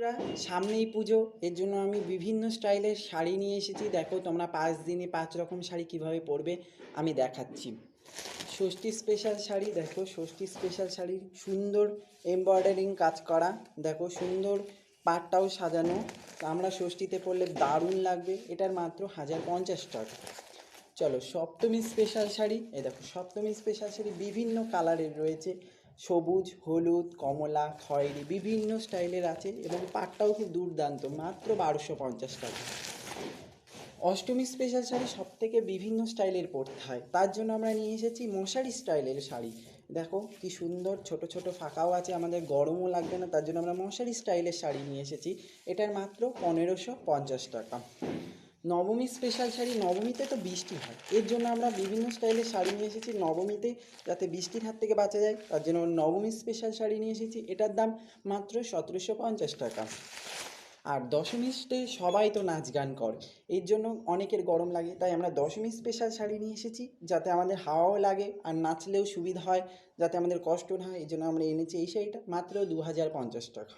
বন্ধুরা সামনেই পুজো। এর জন্য আমি বিভিন্ন স্টাইলের শাড়ি নিয়ে এসেছি। দেখো, তোমরা পাঁচ দিনে পাঁচ রকম শাড়ি কীভাবে পরবে, আমি দেখাচ্ছি। ষষ্ঠী স্পেশাল শাড়ি, দেখো, ষষ্ঠী স্পেশাল শাড়ির সুন্দর এমব্রয়ডারিং কাজ করা। দেখো, সুন্দর পাটটাও সাজানো। আমরা ষষ্ঠীতে পরলে দারুণ লাগবে, এটার মাত্র হাজার পঞ্চাশ টাকা। চলো, সপ্তমী স্পেশাল শাড়ি এই দেখো, সপ্তমী স্পেশাল শাড়ি বিভিন্ন কালারের রয়েছে। সবুজ, হলুদ, কমলা, খয়েরি বিভিন্ন স্টাইলের আছে এবং পাটটাও খুব দুর্দান্ত, মাত্র বারোশো পঞ্চাশ টাকা। অষ্টমী স্পেশাল শাড়ি সব থেকে বিভিন্ন স্টাইলের পরতে হয়। তার জন্য আমরা নিয়ে এসেছি মশারি স্টাইলের শাড়ি। দেখো, কি সুন্দর, ছোট ছোট ফাঁকাও আছে, আমাদের গরমও লাগবে না, তার জন্য আমরা মশারি স্টাইলের শাড়ি নিয়ে এসেছি। এটার মাত্র পনেরোশো পঞ্চাশ টাকা। নবমী স্পেশাল শাড়ি, নবমীতে তো বৃষ্টি হয়। এর জন্য আমরা বিভিন্ন স্টাইলের শাড়ি নিয়ে এসেছি। নবমীতে যাতে বৃষ্টির হাত থেকে বাঁচা যায়, তার জন্য নবমী স্পেশাল শাড়ি নিয়ে এসেছি। এটার দাম মাত্র সতেরোশো পঞ্চাশ টাকা। আর দশমীতে সবাই তো নাচ গান করে। এর জন্য অনেকের গরম লাগে, তাই আমরা দশমী স্পেশাল শাড়ি নিয়ে এসেছি, যাতে আমাদের হাওয়াও লাগে আর নাচলেও সুবিধা হয়, যাতে আমাদের কষ্ট না হয় এই জন্য আমরা এনেছি এই শাড়িটা, মাত্র দু হাজার পঞ্চাশ টাকা।